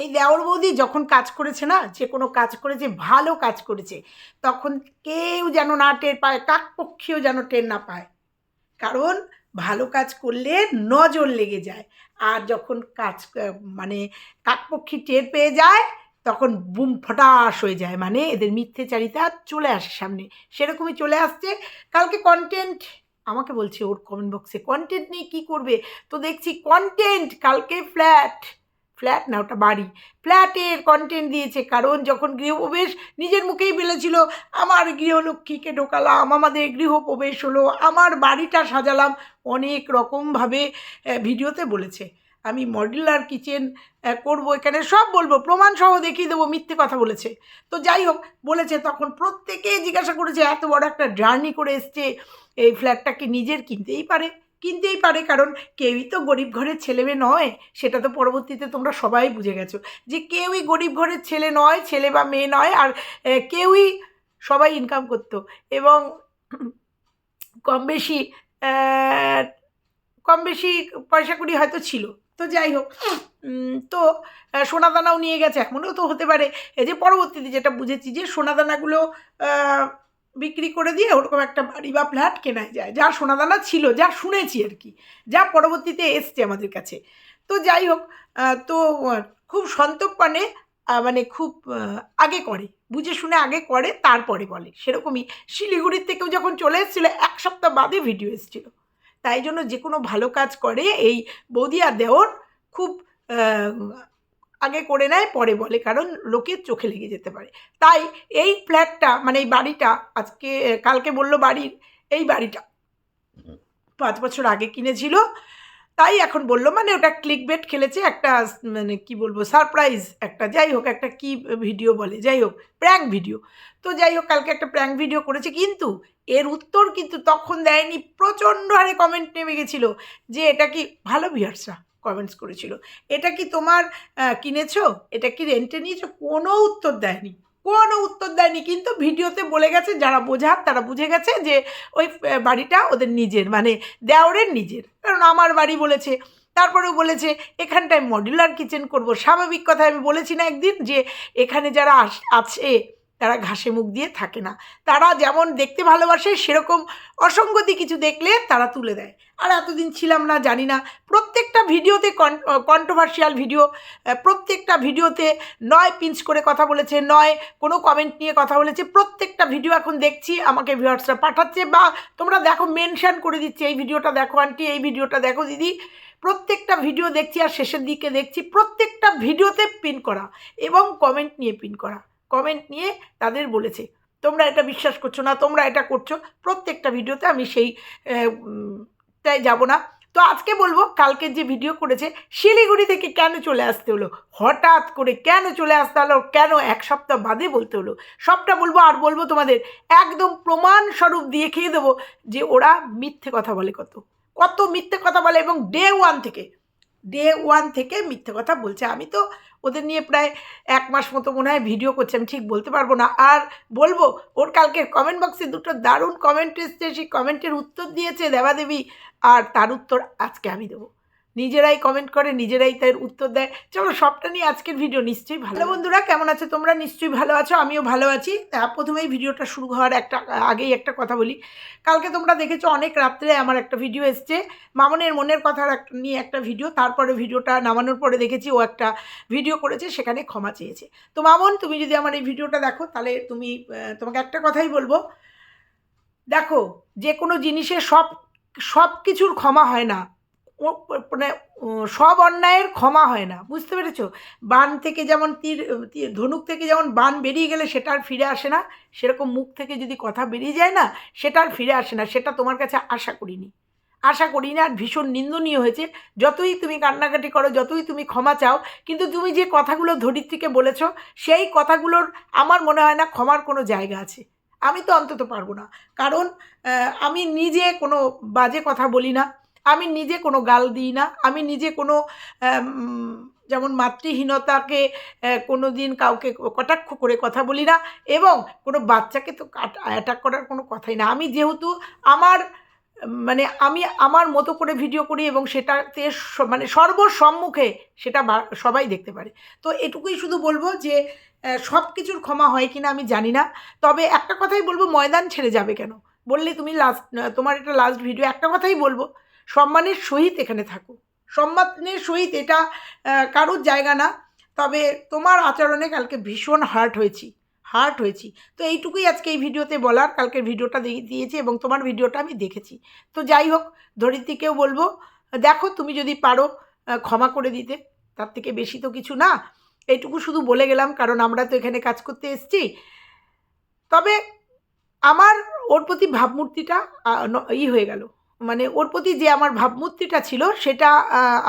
এই দেওর বৌদি যখন কাজ করেছে না, যে কোনো কাজ করেছে, ভালো কাজ করেছে, তখন কেউ যেন না টের পায়, কাকপক্ষীও যেন টের না পায়। কারণ ভালো কাজ করলে নজর লেগে যায়। আর যখন কাজ মানে কাকপক্ষী টের পেয়ে যায়, তখন বুম ফটাস হয়ে যায়। মানে এদের মিথ্যেচারিতা চলে আসে সামনে। সেরকমই চলে আসছে। কালকে কন্টেন্ট আমাকে বলছে ওর কমেন্ট বক্সে কন্টেন্ট নিয়ে কী করবে? তো দেখছি কন্টেন্ট কালকে ফ্ল্যাট ফ্ল্যাট না, ওটা বাড়ি। ফ্ল্যাটের কন্টেন্ট দিয়েছে, কারণ যখন গৃহপ্রবেশ নিজের মুখেই বলেছিল আমার গৃহলক্ষ্মীকে ঢোকালাম, আমাদের গৃহপ্রবেশ হলো, আমার বাড়িটা সাজালাম, অনেক রকমভাবে ভিডিওতে বলেছে। আমি মডুলার কিচেন করব এখানে, সব বলব প্রমাণ সহ দেখিয়ে দেবো, মিথ্যে কথা বলেছে। তো যাই হোক, বলেছে তখন প্রত্যেকে জিজ্ঞাসা করেছে, এত বড় একটা জার্নি করে এসছে, এই ফ্ল্যাটটাকে নিজের কিনতেই পারে? কিনতেই পারে, কারণ কেউই তো গরিব ঘরের ছেলে মেয়ে নয়, সেটা তো পরবর্তীতে তোমরা সবাই বুঝে গেছো। যে কেউই গরিব ঘরের ছেলে নয়, ছেলে বা মেয়ে নয়, আর কেউই সবাই ইনকাম করতো। এবং কম বেশি কম বেশি পয়সা কুড়ি হয়তো ছিল। তো যাই হোক তো সোনাদানাও নিয়ে গেছে। এমনও তো হতে পারে। এই যে পরবর্তীতে যেটা বুঝেছি যে সোনাদানাগুলো বিক্রি করে দিয়ে ওরকম একটা বাড়ি বা ফ্ল্যাট কেনায় যায়। যা সোনাদানা ছিল, যা শুনেছি আর কি, যা পরবর্তীতে এসছে আমাদের কাছে। তো যাই হোক তো খুব সন্তর্পণে মানে খুব আগে করে, বুঝে শুনে আগে করে, তারপরে বলে। সেরকমই শিলিগুড়ির থেকেও যখন চলে এসেছিল, এক সপ্তাহ বাদে ভিডিও এসেছিল। তাই জন্য যে কোনো ভালো কাজ করে এই বৌদি আর দেওর খুব আগে করে নেয়, পরে বলে, কারণ লোকের চোখে লেগে যেতে পারে। তাই এই ফ্ল্যাটটা মানে এই বাড়িটা, আজকে, কালকে বলল বাড়ির, এই বাড়িটা পাঁচ বছর আগে কিনেছিল। তাই এখন বলল মানে ওটা ক্লিক বেট খেলেছে, একটা মানে কি বলব সারপ্রাইজ একটা, যাই হোক, একটা কি ভিডিও বলে, যাই হোক প্র্যাঙ্ক ভিডিও তো যাই হোক, কালকে একটা প্র্যাঙ্ক ভিডিও করেছে, কিন্তু এর উত্তর কিন্তু তখন দেয়নি, প্রচণ্ড হারে কমেন্ট নেমে গেছিল যে এটা কি ভালো ভিউয়ার্সরা কমেন্টস করেছিল। এটা কি তোমার কিনেছো? এটা কি রেন্টে নিয়েছো? কোনো উত্তর দেয়নি। কোনো উত্তর দেয়নি। কিন্তু ভিডিওতে বলে গেছে, যারা বোঝার তারা বুঝে গেছে যে ওই বাড়িটা ওদের নিজের মানে দেওরের নিজের। কারণ আমার বাড়ি বলেছে। তারপরেও বলেছে, এখানটায় মডুলার কিচেন করব। স্বাভাবিক কথা আমি বলেছি না একদিন যে এখানে যারা আছে, তারা ঘাসে মুখ দিয়ে থাকে না। তারা যেমন দেখতে ভালোবাসে, সেরকম অসঙ্গতি কিছু দেখলে তারা তুলে দেয়। আর এতদিন ছিলাম না, জানি না। প্রত্যেকটা ভিডিওতে কন্ট্রোভার্সিয়াল ভিডিও প্রত্যেকটা ভিডিওতে নয় পিঞ্চ করে কথা বলেছে, নয় কোনো কমেন্ট নিয়ে কথা বলেছে। প্রত্যেকটা ভিডিও এখন দেখছি, আমাকে ভিউয়ার্সরা পাঠাচ্ছে বা তোমরা দেখো মেনশন করে দিচ্ছে, এই ভিডিওটা দেখো আন্টি, এই ভিডিওটা দেখো দিদি। প্রত্যেকটা ভিডিও দেখছি আর শেষের দিকে দেখছি, প্রত্যেকটা ভিডিওতে পিন করা এবং কমেন্ট নিয়ে পিন করা। কমেন্ট নিয়ে তাদের বলেছে, তোমরা এটা বিশ্বাস করছ না, তোমরা এটা করছ। প্রত্যেকটা ভিডিওতে আমি সেই তাই যাব না। তো আজকে বলব, কালকে যে ভিডিও করেছে, শিলিগুড়ি থেকে কেন চলে আসতে হলো? হঠাৎ করে কেন চলে আসতে হলো? কেন এক সপ্তাহ বাদে বলতে হলো? সবটা বলব আর বলব তোমাদের, একদম প্রমাণ স্বরূপ দিয়ে খেয়ে দেবো যে ওরা মিথ্যে কথা বলে কত। কত মিথ্যে কথা বলে এবং ডে ওয়ান থেকে ডে ওয়ান থেকে মিথ্যে কথা বলছে। আমি তো ওদের নিয়ে প্রায় এক মাস মতো মনে হয় ভিডিও করছে, আমি ঠিক বলতে পারব না। আর বলব, ওর কালকে কমেন্ট বক্সে দুটো দারুণ কমেন্ট এসছে, সেই কমেন্টের উত্তর দিয়েছে দেবাদেবী, আর তার উত্তর আজকে আমি দেবো। নিজেরাই কমেন্ট করে, নিজেরাই তার উত্তর দেয়। চলো, সবটা নিয়ে আজকের ভিডিও নিশ্চয়ই ভালো। বন্ধুরা, কেমন আছে তোমরা? নিশ্চয়ই ভালো আছো, আমিও ভালো আছি। তা প্রথমেই ভিডিওটা শুরু হওয়ার একটা, আগেই একটা কথা বলি। কালকে তোমরা দেখেছ অনেক রাত্রে আমার একটা ভিডিও এসছে। মামনের মনের কথার একটা নিয়ে একটা ভিডিও তারপরে ভিডিওটা নামানোর পরে দেখেছি ও একটা ভিডিও করেছে, সেখানে ক্ষমা চেয়েছে। তো মামন, তুমি যদি আমার এই ভিডিওটা দেখো, তাহলে তুমি তোমাকে একটা কথাই বলব। দেখো, যে কোনো জিনিসের সব সব কিছুর ক্ষমা হয় না। মানে সব অন্যায়ের ক্ষমা হয় না, বুঝতে পেরেছ? বান থেকে যেমন তীর ধনুক থেকে যেমন বান বেরিয়ে গেলে সেটা আর ফিরে আসে না, সেরকম মুখ থেকে যদি কথা বেরিয়ে যায় না, সেটা আর ফিরে আসে না, সেটা তোমার কাছে আশা করিনি। আশা করি না আর ভীষণ নিন্দনীয় হয়েছে, যতই তুমি কান্নাকাটি করো, যতই তুমি ক্ষমা চাও, কিন্তু তুমি যে কথাগুলো ধরিত্রীকে বলেছ, সেই কথাগুলোর আমার মনে হয় না ক্ষমার কোনো জায়গা আছে। আমি তো অন্তত পারব না, কারণ আমি নিজে কোনো বাজে কথা বলি না আমি নিজে কোনো গাল দিই না। আমি নিজে কোনো যেমন মাতৃহীনতাকে কোনো দিন কাউকে কটাক্ষ করে কথা বলি না এবং কোনো বাচ্চাকে তো অ্যাটাক করার কোনো কথাই না। আমি যেহেতু আমার মানে আমি আমার মতো করে ভিডিও করি এবং সেটাতে মানে সর্বসম্মুখে সেটা সবাই দেখতে পারে। তো এটুকুই শুধু বলব যে সব কিছুর ক্ষমা হয় কিনা আমি জানি না। তবে একটা কথাই বলব, ময়দান ছেড়ে যাবে কেন? বললে তুমি লাস্ট তোমার এটা লাস্ট ভিডিও একটা কথাই বলব সম্মানের সহিত এখানে থাকো। সম্মানের সহিত এটা কারোর জায়গা না, তবে তোমার আচরণে কালকে ভীষণ হার্ট হয়েছি হার্ট হয়েছি। তো এইটুকুই আজকে এই ভিডিওতে বলার, কালকের ভিডিওটা দিয়েছি এবং তোমার ভিডিওটা আমি দেখেছি। তো যাই হোক, ধরিত্রীকেও বলব, দেখো তুমি যদি পারো ক্ষমা করে দিতে, তার থেকে বেশি তো কিছু না। এইটুকু শুধু বলে গেলাম, কারণ আমরা তো এখানে কাজ করতে এসছি। তবে আমার ওর প্রতি ভাবমূর্তিটা ই হয়ে গেল। মানে ওর প্রতি যে আমার ভাবমূর্তিটা ছিল, সেটা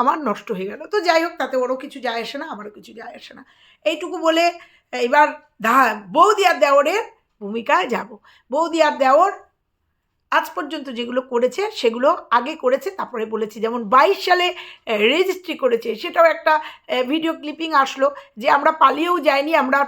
আমার নষ্ট হয়ে গেল। তো যাই হোক, তাতে ওরও কিছু যায় আসে না, আমারও কিছু যায় আসে না। এইটুকু বলে এবার ধা, বৌদি আর দেওরের ভূমিকায় যাব। বৌদি আর দেওর আজ পর্যন্ত যেগুলো করেছে, সেগুলো আগে করেছে, তারপরে বলেছি। যেমন বাইশ সালে রেজিস্ট্রি করেছে। সেটাও একটা ভিডিও ক্লিপিং আসলো যে আমরা পালিয়েও যাইনি, আমরা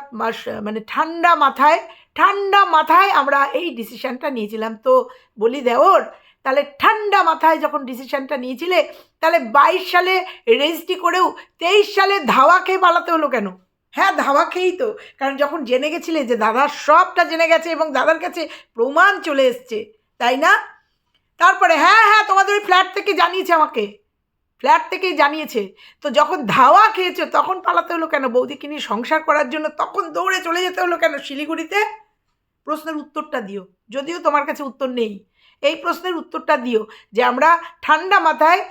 মানে ঠান্ডা মাথায় ঠান্ডা মাথায় আমরা এই ডিসিশানটা নিয়েছিলাম। তো বলি, দেওর তাহলে ঠান্ডা মাথায় যখন ডিসিশানটা নিয়েছিলে, তাহলে বাইশ সালে রেজিস্ট্রি করেও তেইশ সালে ধাওয়া খেয়ে পালাতে হলো কেন? হ্যাঁ ধাওয়া খেয়েই তো। কারণ যখন জেনে গেছিলে যে দাদার সবটা জেনে গেছে এবং দাদার কাছে প্রমাণ চলে এসছে, তাই না? তারপরে হ্যাঁ হ্যাঁ তোমাদের ওই ফ্ল্যাট থেকে জানিয়েছে আমাকে। ফ্ল্যাট থেকেই জানিয়েছে। তো যখন ধাওয়া খেয়েছো, তখন পালাতে হলো কেন? বৌদিকে নিয়ে সংসার করার জন্য তখন দৌড়ে চলে যেতে হলো কেন শিলিগুড়িতে? প্রশ্নের উত্তরটা দিও। যদিও তোমার কাছে উত্তর নেই। এই প্রশ্নের উত্তরটা দিও, যে আমরা ঠান্ডা মাথায়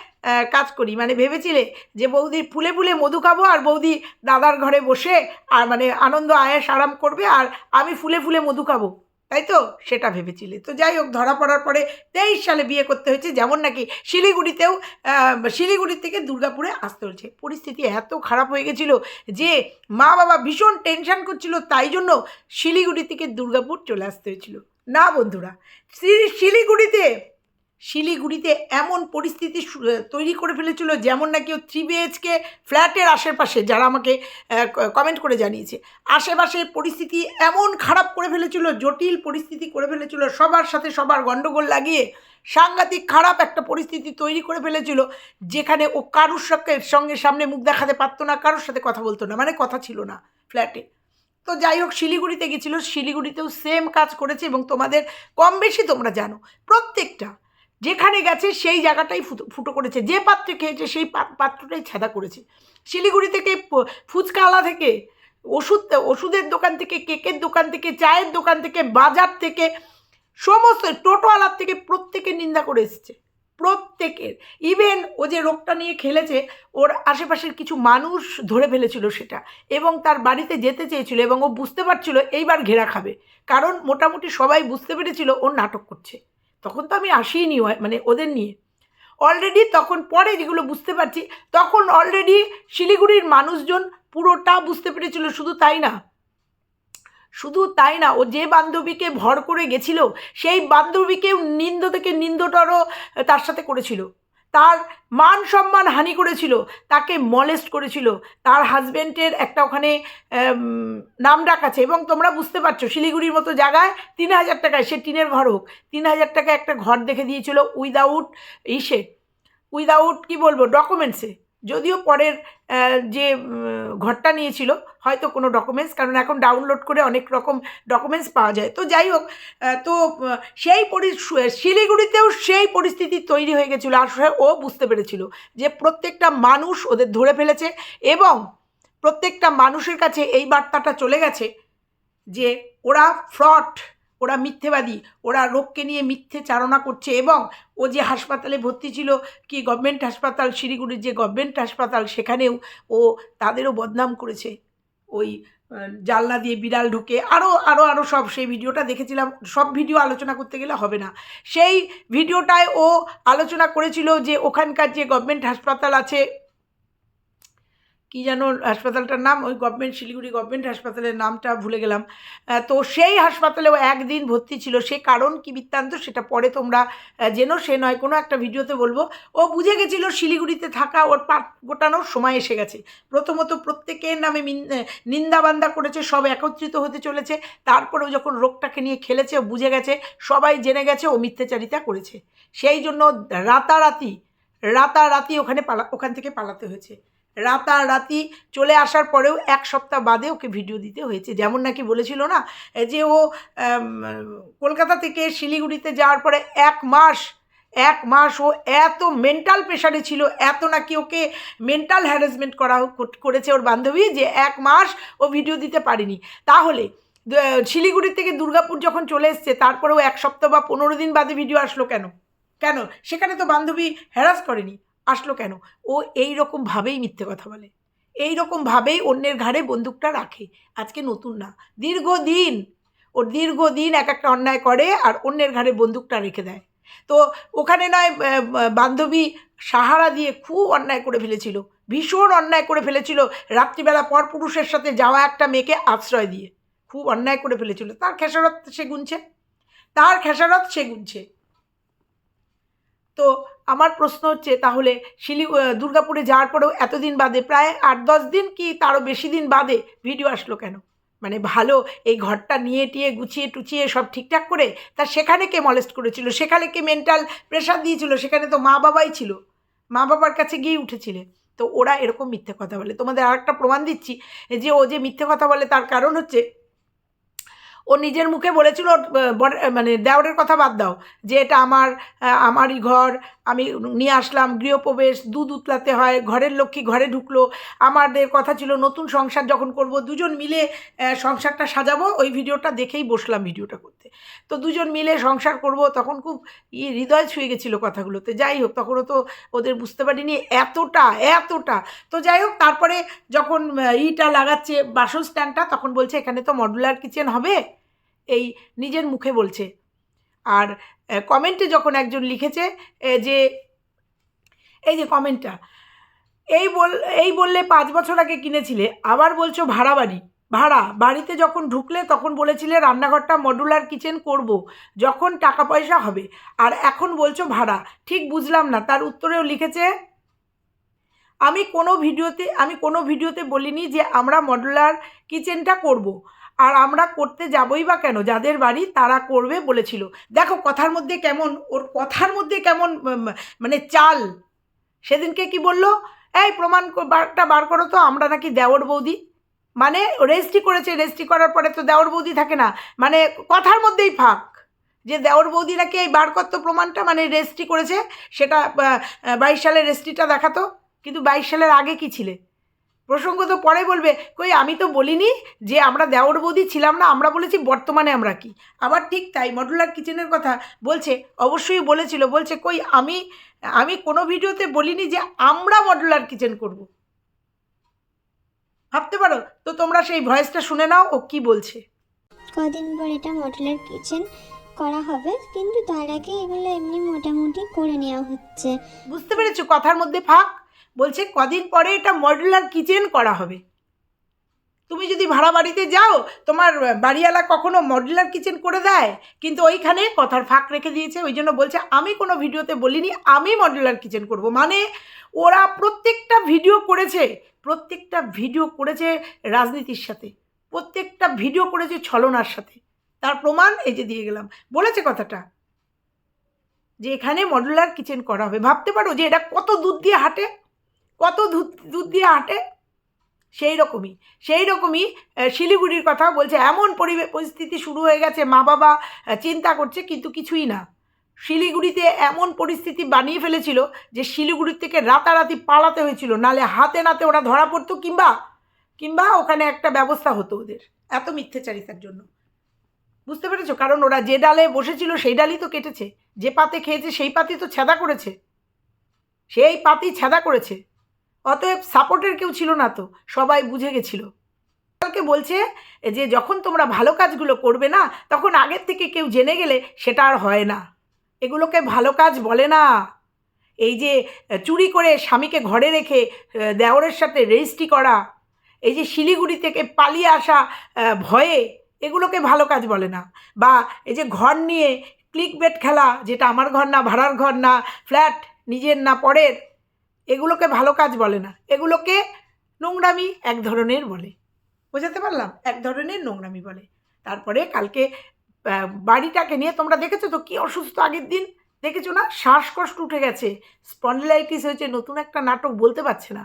কাজ করি। মানে ভেবেছিলে যে বৌদি ফুলে ফুলে মধু খাব আর বৌদি দাদার ঘরে বসে, আর মানে আনন্দ, আয়াস, আরাম করবে আর আমি ফুলে ফুলে মধু খাব। তাই তো? সেটা ভেবেছিলে। তো যাই হোক, ধরা পড়ার পরে তেইশ সালে বিয়ে করতে হয়েছে, যেমন নাকি শিলিগুড়িতেও শিলিগুড়ি থেকে দুর্গাপুরে আসতে হয়েছে। পরিস্থিতি এত খারাপ হয়ে গেছিল যে মা বাবা ভীষণ টেনশন করছিল, তাই জন্য শিলিগুড়ি থেকে দুর্গাপুর চলে আসতে হয়েছিল। না বন্ধুরা শিলি- শিলিগুড়িতে শিলিগুড়িতে এমন পরিস্থিতি তৈরি করে ফেলেছিল যেমন নাকি ও থ্রি বিএইচকে ফ্ল্যাটের আশেপাশে, যারা আমাকে কমেন্ট করে জানিয়েছে। আশেপাশের পরিস্থিতি এমন খারাপ করে ফেলেছিল, জটিল পরিস্থিতি করে ফেলেছিল, সবার সাথে সবার গণ্ডগোল লাগিয়ে সাংঘাতিক খারাপ একটা পরিস্থিতি তৈরি করে ফেলেছিল, যেখানে ও কারুর সঙ্গে সঙ্গে সামনে মুখ দেখাতে পারতো না, কারোর সাথে কথা বলতো না মানে কথা ছিল না ফ্ল্যাটে। তো যাই হোক, শিলিগুড়িতে গেছিল। শিলিগুড়িতেও সেম কাজ করেছে এবং তোমাদের কম বেশি তোমরা জানো। প্রত্যেকটা যেখানে গেছে সেই জায়গাটাই ফুটো ফুটো করেছে। যে পাত্রে খেয়েছে সেই পাত্রটাই ছেদা করেছে। শিলিগুড়ি থেকে ফুচকাওয়ালা থেকে, ওষুধ, ওষুধের দোকান থেকে, কেকের দোকান থেকে, চায়ের দোকান থেকে, বাজার থেকে, সমস্ত টোটোওয়ালার থেকে প্রত্যেকে নিন্দা করে এসেছে। প্রত্যেকের। ইভেন ও যে রোগটা নিয়ে খেলেছে, ওর আশেপাশের কিছু মানুষ ধরে ফেলেছিল সেটা এবং তার বাড়িতে যেতে চেয়েছিল এবং ও বুঝতে পারছিল এইবার ঘেরা খাবে। কারণ মোটামুটি সবাই বুঝতে পেরেছিল ও নাটক করছে। তখন তো আমি আসিনি মানে ওদের নিয়ে। অলরেডি তখন পরে যেগুলো বুঝতে পারছি, তখন অলরেডি শিলিগুড়ির মানুষজন পুরোটা বুঝতে পেরেছিল, শুধু তাই না? শুধু তাই না, ও যে বান্ধবীকে ভর করে গেছিল, সেই বান্ধবীকেও নিন্দ থেকে নিন্দটারও তার সাথে করেছিল। তার মান সম্মান হানি করেছিল, তাকে মলেস্ট করেছিল। তার হাজব্যান্ডের একটা ওখানে নাম ডাক আছে এবং তোমরা বুঝতে পারছ, শিলিগুড়ির মতো জায়গায় তিন হাজার টাকায়, সে টিনের ঘর হোক, তিন হাজার টাকায় একটা ঘর দেখে দিয়েছিল উইদাউট ইসে। উইদাউট কি বলব ডকুমেন্টসে যদিও পরের যে ঘরটা নিয়েছিল, হয়তো কোনো ডকুমেন্টস কারণ এখন ডাউনলোড করে অনেক রকম ডকুমেন্টস পাওয়া যায়। তো যাই হোক তো, সেই পরি, শিলিগুড়িতেও সেই পরিস্থিতি তৈরি হয়ে গেছিল আসলে ও বুঝতে পেরেছিল যে প্রত্যেকটা মানুষ ওদের ধরে ফেলেছে এবং প্রত্যেকটা মানুষের কাছে এই বার্তাটা চলে গেছে যে ওরা ফ্রড ওরা মিথ্যেবাদী, ওরা রোগকে নিয়ে মিথ্যে চারণা করছে এবং ও যে হাসপাতালে ভর্তি ছিল, কি গভর্নমেন্ট হাসপাতাল, শিলিগুড়ির যে গভর্নমেন্ট হাসপাতাল সেখানেও ও তাদেরও বদনাম করেছে। ওই জানলা দিয়ে বিড়াল ঢুকে আরও আরও আরও সব সেই ভিডিওটা দেখেছিলাম, সব ভিডিও আলোচনা করতে গেলে হবে না। সেই ভিডিওটায় ও আলোচনা করেছিল যে ওখানকার যে গভর্নমেন্ট হাসপাতাল আছে কি যেন হাসপাতালটার নাম? ওই গভর্নমেন্ট শিলিগুড়ি গভর্নমেন্ট হাসপাতালের নামটা ভুলে গেলাম। তো সেই হাসপাতালেও একদিন ভর্তি ছিল। সে কারণ কি বৃত্তান্ত সেটা পরে তোমরা জেনো। সে নয়, কোনো একটা ভিডিওতে বলব। ও বুঝে গেছিল শিলিগুড়িতে থাকা ওর পাট গোটানোর সময় এসে গেছে। প্রথমত প্রত্যেকের নামে নিন্দাবান্দা করেছে, সব একত্রিত হতে চলেছে। তারপরেও যখন রোগটাকে নিয়ে খেলেছে, ও বুঝে গেছে, সবাই জেনে গেছে ও মিথ্যাচারিতা করেছে। সেই জন্য রাতারাতি রাতারাতি ওখানে পালা, ওখান থেকে পালাতে হয়েছে। রাতারাতি চলে আসার পরেও এক সপ্তাহ বাদে ওকে ভিডিও দিতে হয়েছে। যেমন নাকি বলেছিল না যে ও কলকাতা থেকে শিলিগুড়িতে যাওয়ার পরে এক মাস এক মাস ও এত মেন্টাল প্রেশারে ছিল, এত নাকি ওকে মেন্টাল হ্যারাসমেন্ট করা করেছে ওর বান্ধবী যে এক মাস ও ভিডিও দিতে পারেনি। তাহলে শিলিগুড়ি থেকে দুর্গাপুর যখন চলে এসছে, তারপরেও এক সপ্তাহ বা পনেরো দিন বাদে ভিডিও আসলো কেন? কেন? সেখানে তো বান্ধবী হ্যারাস করেনি। আসলো কেন? ও এই রকমভাবেই মিথ্যে কথা বলে। এই রকমভাবেই অন্যের ঘাড়ে বন্দুকটা রাখে। আজকে নতুন না। দীর্ঘদিন ওর দীর্ঘদিন এক একটা অন্যায় করে আর অন্যের ঘাড়ে বন্দুকটা রেখে দেয়। তো ওখানে নয় বান্ধবী সাহারা দিয়ে খুব অন্যায় করে ফেলেছিল। ভীষণ অন্যায় করে ফেলেছিল। রাত্রিবেলা পর পুরুষের সাথে যাওয়া একটা মেয়েকে আশ্রয় দিয়ে। খুব অন্যায় করে ফেলেছিল। তার খেসারত সে গুনছে। তার খেসারত সে গুনছে। তো আমার প্রশ্ন হচ্ছে, তাহলে শিলি দুর্গাপুরে যাওয়ার পরেও এতদিন বাদে, প্রায় আট দশ দিন কি তারও বেশি দিন বাদে ভিডিও আসলো কেন? মানে ভালো, এই ঘরটা নিয়ে টিয়ে, গুছিয়ে টুচিয়ে সব ঠিকঠাক করে? তা সেখানে কে মলেস্ট করেছিল? সেখানে কে মেন্টাল প্রেশার দিয়েছিল? সেখানে তো মা বাবাই ছিল। মা বাবার কাছে গিয়ে উঠেছিলে তো ওরা এরকম মিথ্যে কথা বলে। তোমাদের আর একটা প্রমাণ দিচ্ছি, যে ও যে মিথ্যে কথা বলে তার কারণ হচ্ছে ও নিজের মুখে বলেছিল মানে দেওরের কথা বাদ দাও, যে এটা আমার আমারই ঘর, আমি নিয়ে আসলাম, গৃহপ্রবেশ, দুধ উতলাতে হয়, ঘরের লক্ষ্মী ঘরে ঢুকলো, আমাদের কথা ছিল নতুন সংসার যখন করব, দুজন মিলে সংসারটা সাজাবো, ওই ভিডিওটা দেখেই বসলাম ভিডিওটা করতে। তো দুজন মিলে সংসার করব, তখন খুব ই, হৃদয় ছুঁয়ে গেছিল কথাগুলোতে, যাই হোক, তখনও তো ওদের বুঝতে পারিনি এতটা এতটা। তো যাই হোক, তারপরে যখন ইটা লাগাচ্ছে বাসস্ট্যান্ডটা তখন বলছে, এখানে তো মডুলার কিচেন হবে। এই নিজের মুখে বলছে আর কমেন্টে যখন একজন লিখেছে যে, এই যে কমেন্টটা, এই বল, এই বললে পাঁচ বছর আগে কিনেছিলে, আবার বলছো ভাড়া বাড়ি, ভাড়া, বাড়িতে যখন ঢুকলে তখন বলেছিলে রান্নাঘরটা মডুলার কিচেন করব, যখন টাকা পয়সা হবে, আর এখন বলছো ভাড়া, ঠিক বুঝলাম না, তার উত্তরেও লিখেছে, আমি কোনো ভিডিওতে, আমি কোনো ভিডিওতে বলিনি যে আমরা মডুলার কিচেনটা করব। আর আমরা করতে যাবই বা কেন? যাদের বাড়ি তারা করবে বলেছিল। দেখো কথার মধ্যে কেমন? ওর কথার মধ্যে কেমন মানে চাল। সেদিনকে কি বলল? এই প্রমাণ বারটা বার করো তো, আমরা নাকি দেওর বৌদি। মানে রেজিস্ট্রি করেছে, রেজিস্ট্রি করার পরে তো দেওর বৌদি থাকে না। মানে কথার মধ্যেই ফাঁক। যে দেওর বৌদি নাকি এই বার করতো প্রমাণটা মানে রেজিস্ট্রি করেছে, সেটা বাইশ সালের রেজিস্ট্রিটা দেখাতো। কিন্তু বাইশ সালের আগে কি ছিলে? প্রসঙ্গ তো পরে বলবে কই আমি তো বলিনি যে আমরা দেওর বৌদি ছিলাম না আমরা বলেছি বর্তমানে আমরা কি। আবার ঠিক তাই মডুলার কিচেনের কথা বলছে অবশ্যই বলেছিল বলছে কই আমি আমি কোনো ভিডিওতে বলিনি যে আমরা মডুলার কিচেন করব। ভাবতে পারো? তো তোমরা সেই ভয়েসটা শুনে নাও ও কি বলছে। কদিন পর এটা মডেলের কিচেন করা হবে কিন্তু তার আগে এগুলো এমনি মোটামুটি করে নেওয়া হচ্ছে। বুঝতে পেরেছ? কথার মধ্যে ফাঁক। বলছে, কদিন পরে এটা মডুলার কিচেন করা হবে। তুমি যদি ভাড়া বাড়িতে যাও, তোমার বাড়িওয়ালা কখনো মডুলার কিচেন করে দেয়, কিন্তু ওইখানে কথার ফাঁক রেখে দিয়েছে ওই জন্য বলছে, আমি কোনো ভিডিওতে বলিনি, আমি মডুলার কিচেন করব। মানে ওরা প্রত্যেকটা ভিডিও করেছে, প্রত্যেকটা ভিডিও করেছে রাজনীতির সাথে, প্রত্যেকটা ভিডিও করেছে ছলনার সাথে। তার প্রমাণ এই যে দিয়ে গেলাম। বলেছে কথাটা, যে এখানে মডুলার কিচেন করা হবে। ভাবতে পারো যে এটা কত দুধ দিয়ে হাঁটে? কত দুধ দিয়ে হাঁটে সেই রকমই সেই রকমই শিলিগুড়ির কথা বলছে। এমন পরিস্থিতি শুরু হয়ে গেছে, মা বাবা চিন্তা করছে, কিন্তু কিছুই না। শিলিগুড়িতে এমন পরিস্থিতি বানিয়ে ফেলেছিল যে শিলিগুড়ির থেকে রাতারাতি পালাতে হয়েছিল, নালে হাতে নাতে ওরা ধরা পড়তো কিংবা কিংবা ওখানে একটা ব্যবস্থা হতো ওদের। এত মিথ্যেচারিতার জন্য। বুঝতে পেরেছ? কারণ ওরা যে ডালে বসেছিল, সেই ডালই তো কেটেছে। যে পাতে খেয়েছে, সেই পাতি তো ছেদা করেছে। সেই পাতি ছেদা করেছে। অতএব সাপোর্টের কেউ ছিল না তো, সবাই বুঝে গেছিল। কালকে বলছে যে যখন তোমরা ভালো কাজগুলো করবে না, তখন আগের থেকে কেউ জেনে গেলে সেটা আর হয় না। এগুলোকে ভালো কাজ বলে না। এই যে চুরি করে স্বামীকে ঘরে রেখে দেওরের সাথে রেজিস্ট্রি করা, এই যে শিলিগুড়ি থেকে পালিয়ে আসা ভয়ে, এগুলোকে ভালো কাজ বলে না। বা এই যে ঘর নিয়ে ক্লিক বেট খেলা, যেটা আমার ঘর না, ভাড়ার ঘর না ফ্ল্যাট নিজের না, পরের এগুলোকে ভালো কাজ বলে না। এগুলোকে নোংরামি এক ধরনের বলে। বোঝাতে পারলাম? এক ধরনের নোংরামি বলে। তারপরে কালকে বাড়িটাকে নিয়ে তোমরা দেখেছ তো? কি অসুস্থ আগের দিন? দেখেছ না? শ্বাসকষ্ট উঠে গেছে। স্পন্ডিলাইটিস হয়েছে, নতুন একটা নাটক বলতে পারছে না।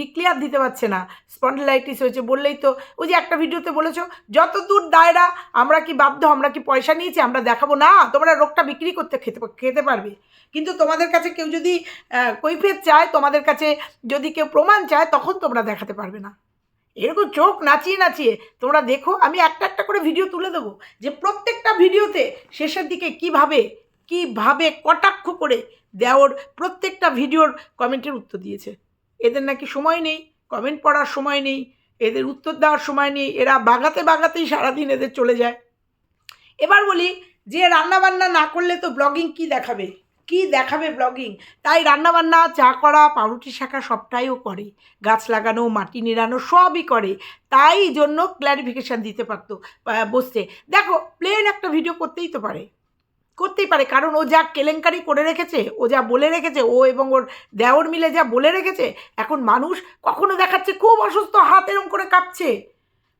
ডিক্লিয়ার দিতে পারছে না। স্পন্ডিলাইটিস হয়েছে বললেই তো, ওই যে একটা ভিডিওতে বলেছ, যত দূর দায়রা, আমরা কি বাধ্য, আমরা কি পয়সা নিয়েছি, আমরা দেখাবো না। তোমরা রোগটা বিক্রি করতে খেতে খেতে পারবে। কিন্তু তোমাদের কাছে কেউ যদি কৈফিয়ত চায়, তোমাদের কাছে যদি কেউ প্রমাণ চায়, তখন তোমরা দেখাতে পারবে না। এরকম চোখ নাচিয়ে নাচিয়ে তোমরা দেখো, আমি একটা একটা করে ভিডিও তুলে দেবো যে প্রত্যেকটা ভিডিওতে শেষের দিকে কীভাবে কীভাবে কটাক্ষ করে দেওর প্রত্যেকটা ভিডিওর কমেন্টের উত্তর দিয়েছে। এদের নাকি সময় নেই কমেন্ট পড়ার সময় নেই, এদের উত্তর দেওয়ার সময় নেই, এরা বাগাতে বাগাতেই সারাদিন এদের চলে যায়। এবার বলি, যে রান্নাবান্না না করলে তো ব্লগিং কি দেখাবে? কি দেখাবে ব্লগিং তাই রান্নাবান্না, চা করা, পাউরুটি শাখা সবটাইও করে। গাছ লাগানো, মাটি নিড়ানো সবই করে। তাই জন্য ক্ল্যারিফিকেশান দিতে পারতো বসতে। দেখো প্লেন একটা ভিডিও করতেই তো পারে। করতেই পারে, কারণ ও যা কেলেঙ্কারি করে রেখেছে, ও যা বলে রেখেছে, ও এবং ওর দেওর মিলে যা বলে রেখেছে, এখন মানুষ কখনো দেখাচ্ছে খুব অসুস্থ, হাত এরম করে কাঁপছে।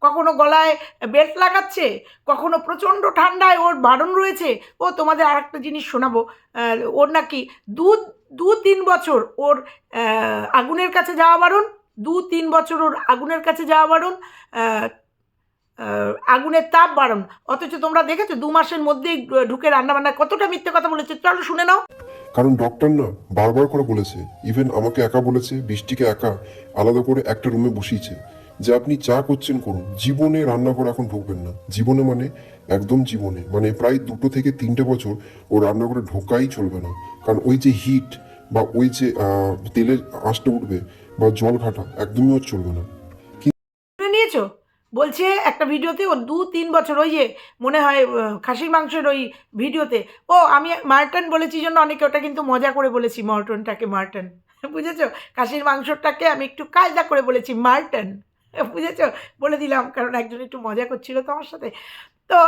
কখনো গলায় বেল্ট লাগাচ্ছে, কখনো প্রচণ্ড ঠান্ডায় ওর বারণ রয়েছে। ও, তোমাদের আর একটা জিনিস শোনাবো। ওর নাকি দু দু তিন বছর ওর আগুনের কাছে যাওয়া বারণ, দু তিন বছর ওর আগুনের কাছে যাওয়া বারণ আগুনের তাপ বারণ। অথচ তোমরা দেখেছ, দু মাসের মধ্যেই ঢুকে রান্নাবান্না কতটা মিথ্যে কথা বলেছে? চলো শুনে নাও। কারণ ডক্টর না বারবার করে বলেছে। ইভেন আমাকে একা বলেছে, বৃষ্টিকে একা আলাদা করে একটা রুমে বসিয়েছে। যে আপনি চা করছেন করুন। জীবনে রান্নাঘর এখন ঢুকবেন না। জীবনে মানে একদম জীবনে। মানে প্রায় দুটো থেকে তিনটে বছর ও রান্নাঘরে ঢোকাই চলবে না। কারণ ওই যে হিট বা ওই যে তেলের আঁচটা উঠবে বা জল ঘাটা একদমই ওর চলবে না। নিয়েছো? বলছে একটা ভিডিওতে ও দু তিন বছর ওই যে মনে হয় খাসির মাংসের ওই ভিডিওতে। ও, আমি মার্টন বলেছি জন্য অনেকে ওটা কিন্তু মজা করে বলেছি, মর্টনটাকে মার্টন। বুঝেছ? খাসির মাংসটাকে আমি একটু কায়দা করে বলেছি, মার্টন। বুঝেছ? বলে দিলাম, কারণ একজন একটু মজা করছিল তো আমার সাথে। তো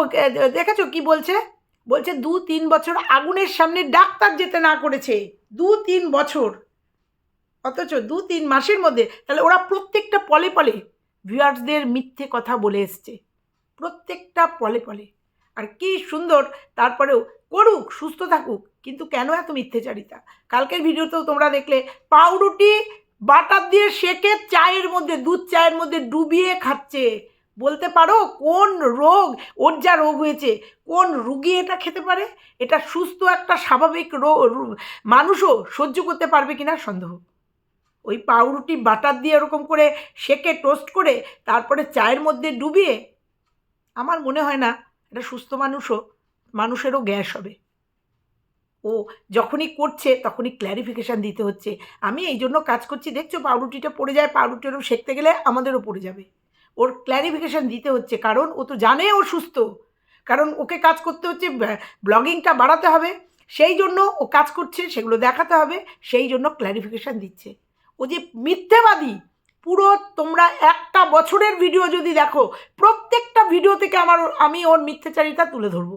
ওকে দেখেছ কি বলছে? বলছে, দু তিন বছর আগুনের সামনে ডাক্তার যেতে না করেছে। দু তিন বছর। অথচ দু তিন মাসের মধ্যে। তাহলে ওরা প্রত্যেকটা পলে পলে ভিউয়ার্সদের মিথ্যে কথা বলে এসছে। প্রত্যেকটা পলে পলে। আর কি সুন্দর, তারপরেও করুক, সুস্থ থাকুক, কিন্তু কেন এত মিথ্যেচারিতা? কালকের ভিডিওতেও তোমরা দেখলে, পাউরুটি বাটার দিয়ে সেকে চায়ের মধ্যে, দুধ চায়ের মধ্যে ডুবিয়ে খাচ্ছে। বলতে পারো কোন রোগ, ওর যা রোগ হয়েছে, কোন রুগী এটা খেতে পারে? এটা সুস্থ একটা স্বাভাবিক মানুষও সহ্য করতে পারবে কিনা সন্দেহ। ওই পাউরুটি বাটার দিয়ে ওরকম করে সেকে টোস্ট করে তারপরে চায়ের মধ্যে ডুবিয়ে, আমার মনে হয় না এটা সুস্থ মানুষও, মানুষেরও গ্যাস হবে। ও যখনই করছে তখনই ক্ল্যারিফিকেশান দিতে হচ্ছে। আমি এই জন্য কাজ করছি, দেখছ পাউরুটিটা পড়ে যায় পাউরুটিরও সেঁকতে গেলে আমাদেরও পড়ে যাবে। ওর ক্ল্যারিফিকেশান দিতে হচ্ছে, কারণ ও তো জানে ও সুস্থ। কারণ ওকে কাজ করতে হচ্ছে ব্লগিংটা বাড়াতে হবে, সেই জন্য ও কাজ করছে, সেগুলো দেখাতে হবে, সেই জন্য ক্ল্যারিফিকেশান দিচ্ছে। ও যে মিথ্যেবাদী, পুরো তোমরা একটা বছরের ভিডিও যদি দেখো, প্রত্যেকটা ভিডিও থেকে আমার আমি ওর মিথ্যাচারিতা তুলে ধরবো।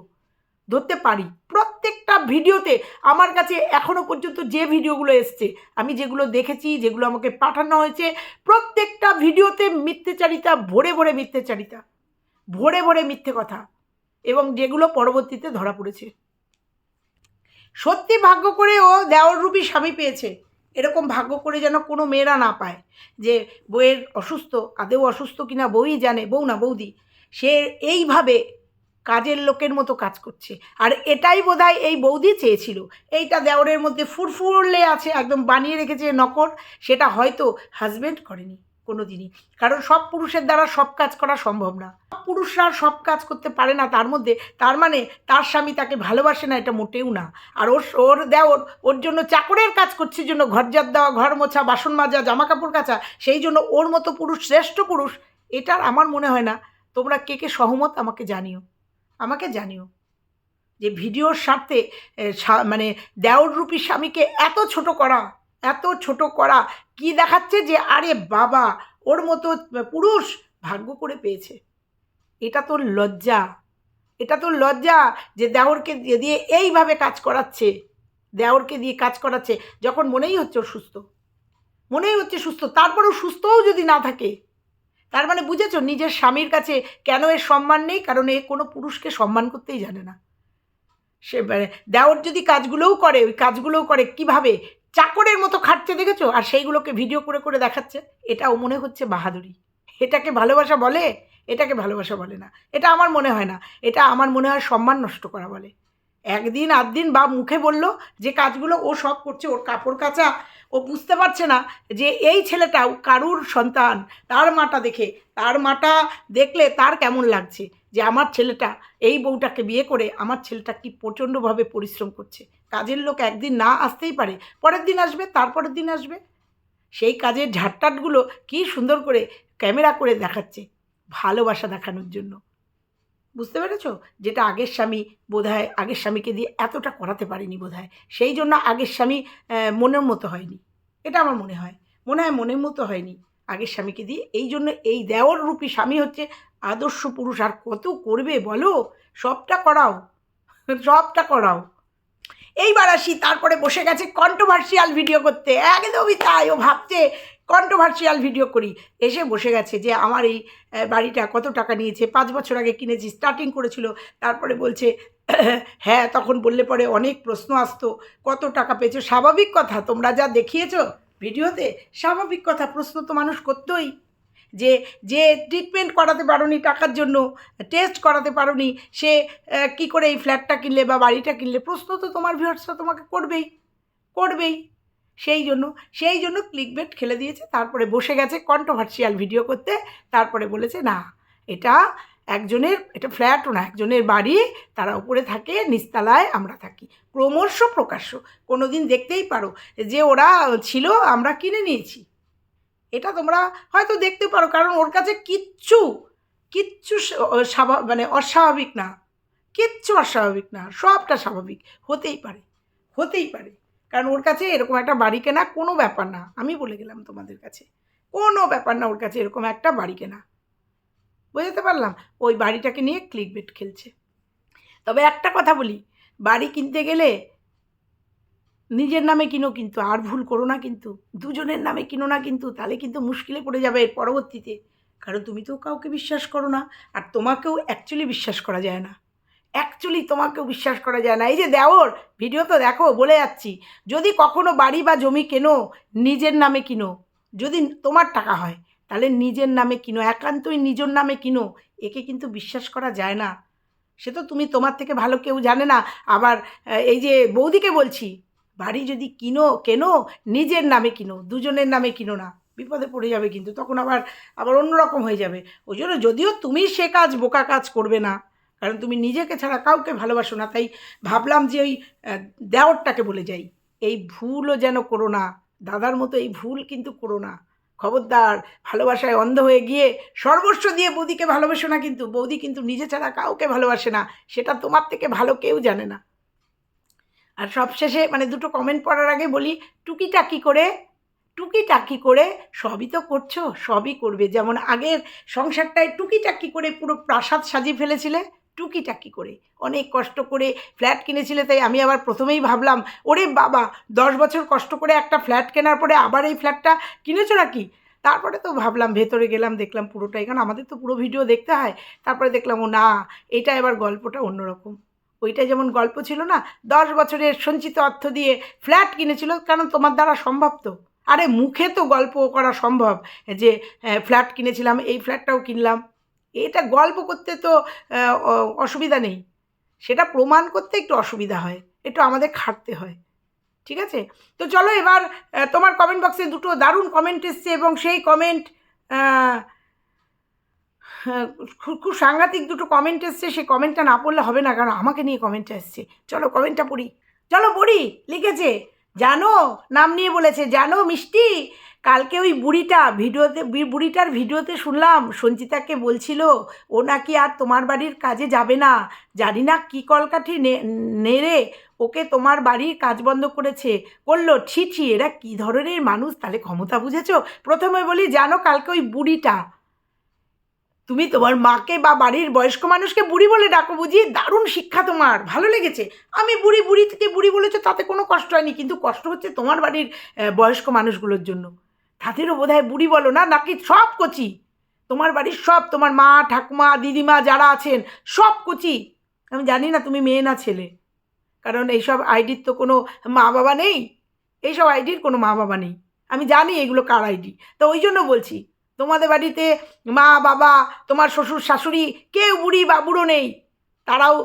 ধরতে পারি। প্রত্যেকটা ভিডিওতে আমার কাছে এখনও পর্যন্ত যে ভিডিওগুলো এসছে, আমি যেগুলো দেখেছি, যেগুলো আমাকে পাঠানো হয়েছে, প্রত্যেকটা ভিডিওতে মিথ্যেচারিতা ভরে ভরে মিথ্যেচারিতা ভরে ভরে মিথ্যে কথা, এবং যেগুলো পরবর্তীতে ধরা পড়েছে। সত্যি ভাগ্য করে ও দেওররূপী স্বামী পেয়েছে। এরকম ভাগ্য করে যেন কোনো মেয়েরা না পায় যে বউয়ের অসুস্থ আদেও অসুস্থ কিনা বউই জানে, বউ না বৌদি। সে এইভাবে কাজের লোকের মতো কাজ করছে। আর এটাই বোধহয় এই বৌদি চেয়েছিল। এইটা দেওরের মধ্যে ফুরফুরলে আছে, একদম বানিয়ে রেখেছে নকর সেটা হয়তো হাজবেন্ড করেনি কোনো দিনই কারণ সব পুরুষের দ্বারা সব কাজ করা সম্ভব না। পুরুষরা সব কাজ করতে পারে না তার মধ্যে। তার মানে তার স্বামী তাকে ভালোবাসে না, এটা মোটেও না। আর ওর ওর দেওর, ওর জন্য চাকরের কাজ করছে জন্য ঘর জাত দেওয়া, ঘর মোছা, বাসন মাজা জামা কাপড় কাচা, সেই জন্য ওর মতো পুরুষ, শ্রেষ্ঠ পুরুষ, এটার আমার মনে হয় না। তোমরা কে কে সহমত আমাকে জানিও। আমাকে জানিও যে ভিডিওর স্বার্থে মানে দেওররূপী স্বামীকে এত ছোট করা, এত ছোট করা কি দেখাচ্ছে যে আরে বাবা, ওর মতো পুরুষ ভাগ্য করে পেয়েছে। এটা তোর লজ্জা। এটা তোর লজ্জা যে দেওরকে দিয়ে এইভাবে কাজ করাচ্ছে, দেওরকে দিয়ে কাজ করাচ্ছে, যখন মনেই হচ্ছে ওর সুস্থ। মনেই হচ্ছে সুস্থ, তারপরেও সুস্থও যদি না থাকে তার মানে বুঝেছ, নিজের স্বামীর কাছে কেন এর সম্মান নেই? কারণ এ কোনো পুরুষকে সম্মান করতেই জানে না। সে মানে দেওর যদি কাজগুলোও করে, ওই কাজগুলোও করে, কীভাবে? চাকরের মতো খাটছে, দেখেছ? আর সেইগুলোকে ভিডিও করে করে দেখাচ্ছে। এটাও মনে হচ্ছে বাহাদুরি। এটাকে ভালোবাসা বলে, এটাকে ভালোবাসা বলে না। এটা আমার মনে হয় না। এটা আমার মনে হয় সম্মান নষ্ট করা বলে। একদিন আধ দিন বা মুখে বলল যে, কাজগুলো ও সব করছে, ওর কাপড় কাচা ও বুঝতে পারছে না যে এই ছেলেটাও কারুর সন্তান। তার মাটা দেখে, তার মাটা দেখলে তার কেমন লাগছে? যে আমার ছেলেটা, এই বউটাকে বিয়ে করে আমার ছেলেটা কি প্রচণ্ডভাবে পরিশ্রম করছে। কাজের লোক একদিন না আসতেই পারে, পরের দিন আসবে, তারপরের দিন আসবে। সেই কাজের ঝাটটাটগুলো কি সুন্দর করে ক্যামেরা করে দেখাচ্ছে, ভালোবাসা দেখানোর জন্য। বুঝতে পেরেছ? যেটা আগের স্বামী বোধহয়, আগের স্বামীকে দিয়ে এতটা করাতে পারেনি বোধহয়। সেই জন্য আগের স্বামী মনের মতো হয়নি। এটা আমার মনে হয়। মনে হয় মনের মতো হয়নি আগের স্বামীকে দিয়ে। এই জন্য এই দেওর রূপী স্বামী হচ্ছে আদর্শ পুরুষ। আর কত করবে বলো? সবটা করাও। সবটা করাও। এইবার আসি, তারপরে বসে গেছে কন্ট্রোভার্সিয়াল ভিডিও করতে। একদমই তাই ও ভাবছে। কন্ট্রোভার্সিয়াল ভিডিও করি। এসে বসে গেছে যে আমার এই বাড়িটা কত টাকা নিয়েছে, পাঁচ বছর আগে কিনেছি স্টার্টিং করেছিল। তারপরে বলছে হ্যাঁ তখন বললে পরে অনেক প্রশ্ন আসতো, কত টাকা পেয়েছ? স্বাভাবিক কথা, তোমরা যা দেখিয়েছো ভিডিওতে, স্বাভাবিক কথা, প্রশ্ন তো মানুষ করতোই। যে যে ট্রিটমেন্ট করাতে পারোনি টাকার জন্য টেস্ট করাতে পারোনি, সে কি করে এই ফ্ল্যাটটা কিনলে বা বাড়িটা কিনলে, প্রশ্ন তো তোমার ভিউয়ার্সরা তোমাকে করবেই করবেই। সেই জন্য সেই জন্য ক্লিকবেট খেলে দিয়েছে। তারপরে বসে গেছে কন্ট্রোভার্সিয়াল ভিডিও করতে। তারপরে বলেছে, না, এটা একজনের, এটা ফ্ল্যাটও না, একজনের বাড়ি, তারা উপরে থাকে, নিচতলায় আমরা থাকি। ক্রমশ প্রকাশ্য। কোনো দিন দেখতেই পারো যে ওরা ছিল, আমরা কিনে নিয়েছি। এটা তোমরা হয়তো দেখতে পারো, কারণ ওর কাছে কিচ্ছু কিচ্ছু স্বাভাবিক মানে অস্বাভাবিক না। কিচ্ছু অস্বাভাবিক না, সবটা স্বাভাবিক। হতেই পারে হতেই পারে। কারণ ওর কাছে এরকম একটা বাড়ি কেনা কোনো ব্যাপার না। আমি বলে গেলাম তোমাদের কাছে। কোনো ব্যাপার না ওর কাছে এরকম একটা বাড়ি কেনা। বুঝতে পারলাম? ওই বাড়িটাকে নিয়ে ক্লিক বেট খেলছে। তবে একটা কথা বলি, বাড়ি কিনতে গেলে নিজের নামে কিনো কিন্তু, আর ভুল করো না কিন্তু। দুজনের নামে কিনো না কিন্তু, তাহলে কিন্তু মুশকিলে পড়ে যাবে এর পরবর্তীতে। কারণ তুমি তো কাউকে বিশ্বাস করো না, আর তোমাকেও অ্যাকচুয়ালি বিশ্বাস করা যায় না। অ্যাকচুয়ালি তোমাকেও বিশ্বাস করা যায় না। এই যে দেওর ভিডিও তো দেখো, বলে যাচ্ছি। যদি কখনো বাড়ি বা জমি কেনো, নিজের নামে কিনো। যদি তোমার টাকা হয়, তাহলে নিজের নামে কিনো। একান্তই নিজের নামে কিনো। একে কিন্তু বিশ্বাস করা যায় না। সে তো তুমি তোমার থেকে ভালো কেউ জানে না। আবার এই যে বৌদিকে বলছি, বাড়ি যদি কিনো, কেনো, নিজের নামে কিনো, দুজনের নামে কিনো না, বিপদে পড়ে যাবে কিন্তু। তখন আবার আবার অন্যরকম হয়ে যাবে। ওই জন্য যদিও তুমি সে কাজ, বোকা কাজ করবে না। কারণ তুমি নিজেকে ছাড়া কাউকে ভালোবাসো না। তাই ভাবলাম যে ওই দেওরটাকে বলে যাই। এই ভুলও যেন করো না। দাদার মতো এই ভুল কিন্তু করো না। খবরদার, ভালোবাসায় অন্ধ হয়ে গিয়ে সর্বস্ব দিয়ে বৌদিকে ভালোবাসো না কিন্তু, বৌদি কিন্তু নিজে ছাড়া কাউকে ভালোবাসে না। সেটা তোমার থেকে ভালো কেউ জানে না। আর সবশেষে মানে দুটো কমেন্ট পড়ার আগে বলি, টুকিটাকি করে টুকিটাকি করে সবই তো করছ, সবই করবে। যেমন আগের সংসারটায় টুকিটাকি করে পুরো প্রাসাদ সাজিয়ে ফেলেছিলে টুকিটাকি করে। অনেক কষ্ট করে ফ্ল্যাট কিনেছিলে তাই আমি আবার প্রথমেই ভাবলাম ওরে বাবা দশ বছর কষ্ট করে একটা ফ্ল্যাট কেনার পরে আবার এই ফ্ল্যাটটা কিনেছো নাকি? তারপরে তো ভাবলাম ভেতরে গেলাম দেখলাম পুরোটাই কারণ আমাদের তো পুরো ভিডিও দেখতে হয়। তারপরে দেখলাম ও না এটা এবার গল্পটা অন্যরকম। ওইটা যেমন গল্প ছিল না দশ বছরের সঞ্চিত অর্থ দিয়ে ফ্ল্যাট কিনেছিল কারণ তোমার দ্বারা সম্ভব তো। আরে মুখে তো গল্প করা সম্ভব যে আহ, ফ্ল্যাট কিনেছিলাম এই ফ্ল্যাটটাও কিনলাম। এটা গল্প করতে তো অসুবিধা নেই। সেটা প্রমাণ করতে একটু অসুবিধা হয়, একটু আমাদের খাটতে হয়। ঠিক আছে? তো চলো এবার তোমার কমেন্ট বক্সে দুটো দারুণ কমেন্ট এসছে এবং সেই কমেন্ট খুব খুব সাংঘাতিক দুটো কমেন্ট এসছে। সেই কমেন্টটা না পড়লে হবে না, কারণ আমাকে নিয়ে কমেন্টটা এসছে চলো কমেন্টটা পড়ি। চলো পড়ি, লিখেছে। জানো, নাম নিয়ে বলেছে, জানো মিষ্টি কালকে ওই বুড়িটা ভিডিওতে বুড়িটার ভিডিওতে শুনলাম, সঞ্চিতাকে বলছিল, ও নাকি আর তোমার বাড়ির কাজে যাবে না। জানি না কী কলকাঠি নেড়ে ওকে তোমার বাড়ির কাজ বন্ধ করেছে। করল ছি ছি, এরা কী ধরনের মানুষ? তাহলে ক্ষমতা বুঝেছ? প্রথমে বলি, জানো কালকে ওই বুড়িটা, তুমি তোমার মাকে বা বাড়ির বয়স্ক মানুষকে বুড়ি বলে ডাকো বুঝি? দারুণ শিক্ষা তোমার, ভালো লেগেছে। আমি বুড়ি বুড়ি থেকে বুড়ি বলেছ, তাতে কোনো কষ্ট হয়নি, কিন্তু কষ্ট হচ্ছে তোমার বাড়ির বয়স্ক মানুষগুলোর জন্য। তাদেরও বোধ হয় বুড়ি বলো না? নাকি সব কচি? তোমার বাড়ির সব, তোমার মা, ঠাকুমা, দিদিমা যারা আছেন, সব কচি? আমি জানি না তুমি মেয়ে না ছেলে। কারণ এইসব আইডির তো কোনো মা বাবা নেই। এইসব আইডির কোনো মা বাবা নেই। আমি জানি এগুলো কার আইডি। তো ওই জন্য বলছি, তোমাদের বাড়িতে মা বাবা তোমার শ্বশুর শাশুড়ি কেউ বুড়ি বা বুড়ো নেই। তারাও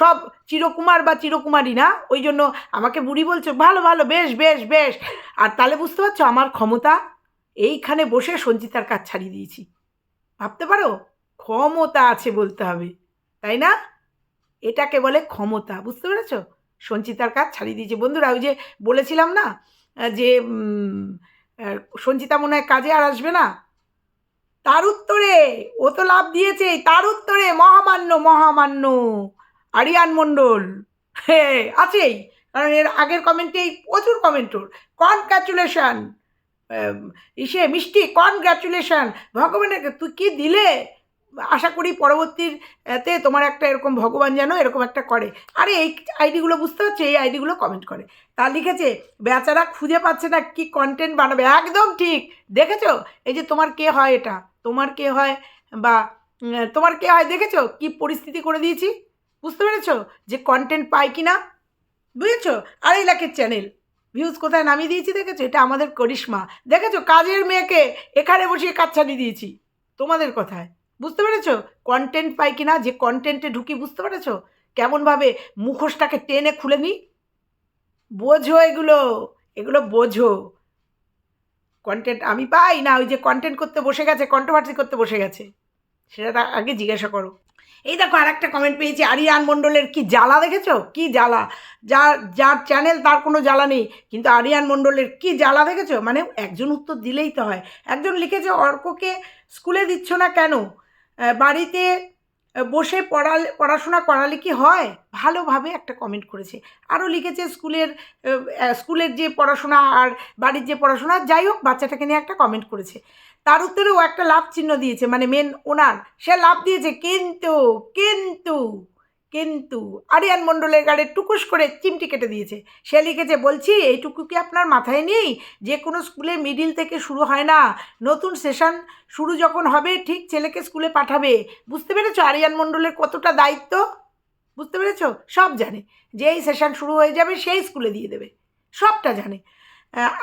সব চিরকুমার বা চিরকুমারী না, ওই জন্য আমাকে বুড়ি বলছো, ভালো ভালো, বেশ বেশ বেশ। আর তাহলে বুঝতে পারছ, আমার ক্ষমতা এইখানে বসে সঞ্চিতার কাজ ছাড়িয়ে দিয়েছি। ভাবতে পারো? ক্ষমতা আছে বলতে হবে, তাই না? এটাকে বলে ক্ষমতা, বুঝতে পেরেছ? সঞ্চিতার কাজ ছাড়িয়ে দিয়েছি। বন্ধুরা, ওই যে বলেছিলাম না, যে সঞ্চিতা মনে হয় কাজে আর আসবে না? তার উত্তরে, ও তো লাভ দিয়েছে তার উত্তরে, মহামান্য মহামান্য। আরিয়ান মণ্ডল, হে, আছেই, কারণ এর আগের কমেন্টেই প্রচুর কমেন্ট ওর। কনগ্রাচুলেশন ইসে মিষ্টি কনগ্রাচুলেশন ভগবানের তুই কি দিলে? আশা করি পরবর্তীর তে তোমার একটা এরকম ভগবান যেন এরকম একটা করে। আরে, এই আইডিগুলো বুঝতে পারছ? এই আইডিগুলো কমেন্ট করে। তা লিখেছে, বেচারা খুঁজে পাচ্ছে না কি কন্টেন্ট বানাবে। একদম ঠিক। দেখেছ? এই যে তোমার কে হয় এটা? তোমার কে হয় বা তোমার কে হয় দেখেছ? কি পরিস্থিতি করে দিয়েছি? বুঝতে পেরেছ যে কন্টেন্ট পাই কি না বুঝেছ? আড়াই লাখের চ্যানেল ভিউজ কোথায় নামিয়ে দিয়েছি দেখেছ? এটা আমাদের করিশ্মা। দেখেছ? কাজের মেয়েকে এখানে বসিয়ে কাজ ছাড়িয়ে দিয়েছি। তোমাদের কথায়। বুঝতে পেরেছ? কন্টেন্ট পাই কি না যে কন্টেন্টে ঢুকি, বুঝতে পেরেছ? কেমনভাবে মুখোশটাকে টেনে খুলে নিই বোঝো এগুলো। এগুলো বোঝো। কন্টেন্ট আমি পাই না, ওই যে কন্টেন্ট করতে বসে গেছে কন্ট্রোভার্সি করতে বসে গেছে? সেটা আগে জিজ্ঞাসা করো। এই দেখো আর একটা কমেন্ট পেয়েছি, আরিয়ান মণ্ডলের কি জ্বালা দেখেছ? কি জ্বালা? যার যার চ্যানেল তার কোনো জ্বালা নেই, কিন্তু আরিয়ান মণ্ডলের কি জ্বালা দেখেছ? মানে একজন উত্তর দিলেই তো হয়। একজন লিখেছে, অর্ককে স্কুলে দিচ্ছ না কেন? বাড়িতে বসে পড়া পড়াশোনা করালে কি হয়? ভালোভাবে একটা কমেন্ট করেছে। আরও লিখেছে স্কুলের স্কুলের যে পড়াশোনা আর বাড়ির যে পড়াশোনা, যাই হোক, বাচ্চাটাকে নিয়ে একটা কমেন্ট করেছে। তার উত্তরে ও একটা লাভ চিহ্ন দিয়েছে মানে মেন ওনার সে লাভ দিয়েছে, কিন্তু কিন্তু কিন্তু আরিয়ান মণ্ডলের গাড়ি টুকুস করে চিমটি কেটে দিয়েছে। সে লিখেছে, বলছি, এইটুকু কি আপনার মাথায় নেই যে কোনো স্কুলে মিডিল থেকে শুরু হয় না? নতুন সেশন শুরু যখন হবে, ঠিক ছেলেকে স্কুলে পাঠাবে। বুঝতে পেরেছ আরিয়ান মণ্ডলের কতটা দায়িত্ব? বুঝতে পেরেছ? সব জানে। যে এই সেশন শুরু হয়ে যাবে, সেই স্কুলে দিয়ে দেবে। সবটা জানে।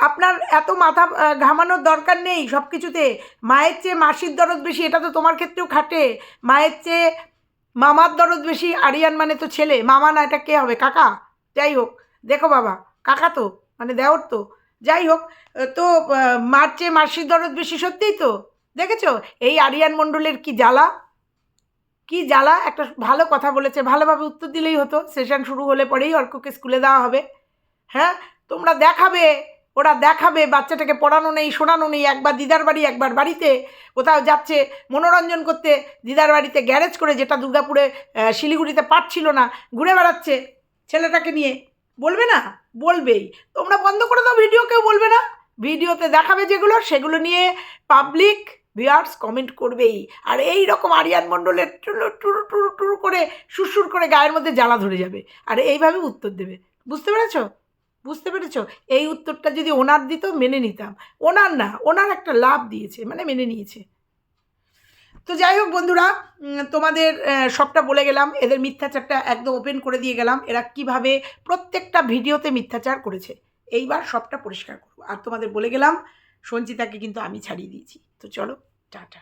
আপনার এত মাথা ঘামানোর দরকার নেই সব কিছুতে মায়ের চেয়ে মাসির দরদ বেশি, এটা তো তোমার ক্ষেত্রেও খাটে। মায়ের চেয়ে মামার দরদ বেশি আরিয়ান মানে তো ছেলে। মামা না এটা কে হবে? কাকা? যাই হোক দেখো বাবা কাকা তো মানে দেওর তো। যাই হোক তো আহ, মার চেয়ে মাসির দরদ বেশি সত্যিই তো? দেখেছ? এই আরিয়ান মণ্ডলের কি জ্বালা? কি জ্বালা? একটা ভালো কথা বলেছে ভালোভাবে উত্তর দিলেই হতো। সেশন শুরু হলে পরেই অর্ককে স্কুলে দেওয়া হবে। হ্যাঁ? তোমরা দেখাবে। ওরা দেখাবে, বাচ্চাটাকে পড়ানো নেই, শোনানো নেই, একবার দিদার বাড়ি, একবার বাড়িতে। কোথাও যাচ্ছে, মনোরঞ্জন করতে, দিদার বাড়িতে গ্যারেজ করে, যেটা দুর্গাপুরে শিলিগুড়িতে পারছিল না, ঘুরে বেড়াচ্ছে ছেলেটাকে নিয়ে। বলবে না? বলবেই। তোমরা বন্ধ করে দাও ভিডিও, কেউ বলবে না? ভিডিওতে দেখাবে যেগুলো, সেগুলো নিয়ে পাবলিক ভিউয়ার্স কমেন্ট করবেই। আর এই রকম আরিয়ান মণ্ডলের টুরু টুরু টুরু টুরু করে, সুরসুর করে গায়ের মধ্যে জ্বালা ধরে যাবে। আর এইভাবে উত্তর দেবে। বুঝতে পেরেছ? বুঝতে পেরেছ? এই উত্তরটা যদি ওনার দিত, মেনে নিতাম। ওনার না, ওনার একটা লাভ দিয়েছে মানে মেনে নিয়েছে। তো যাই হোক বন্ধুরা তোমাদের সবটা বলে গেলাম। এদের মিথ্যাচারটা একদম ওপেন করে দিয়ে গেলাম। এরা কীভাবে প্রত্যেকটা ভিডিওতে মিথ্যাচার করেছে, এইবার সবটা পরিষ্কার করব। আর তোমাদের বলে গেলাম, সঞ্চিতাকে কিন্তু আমি ছাড়িয়ে দিয়েছি। তো চলো, টাটা।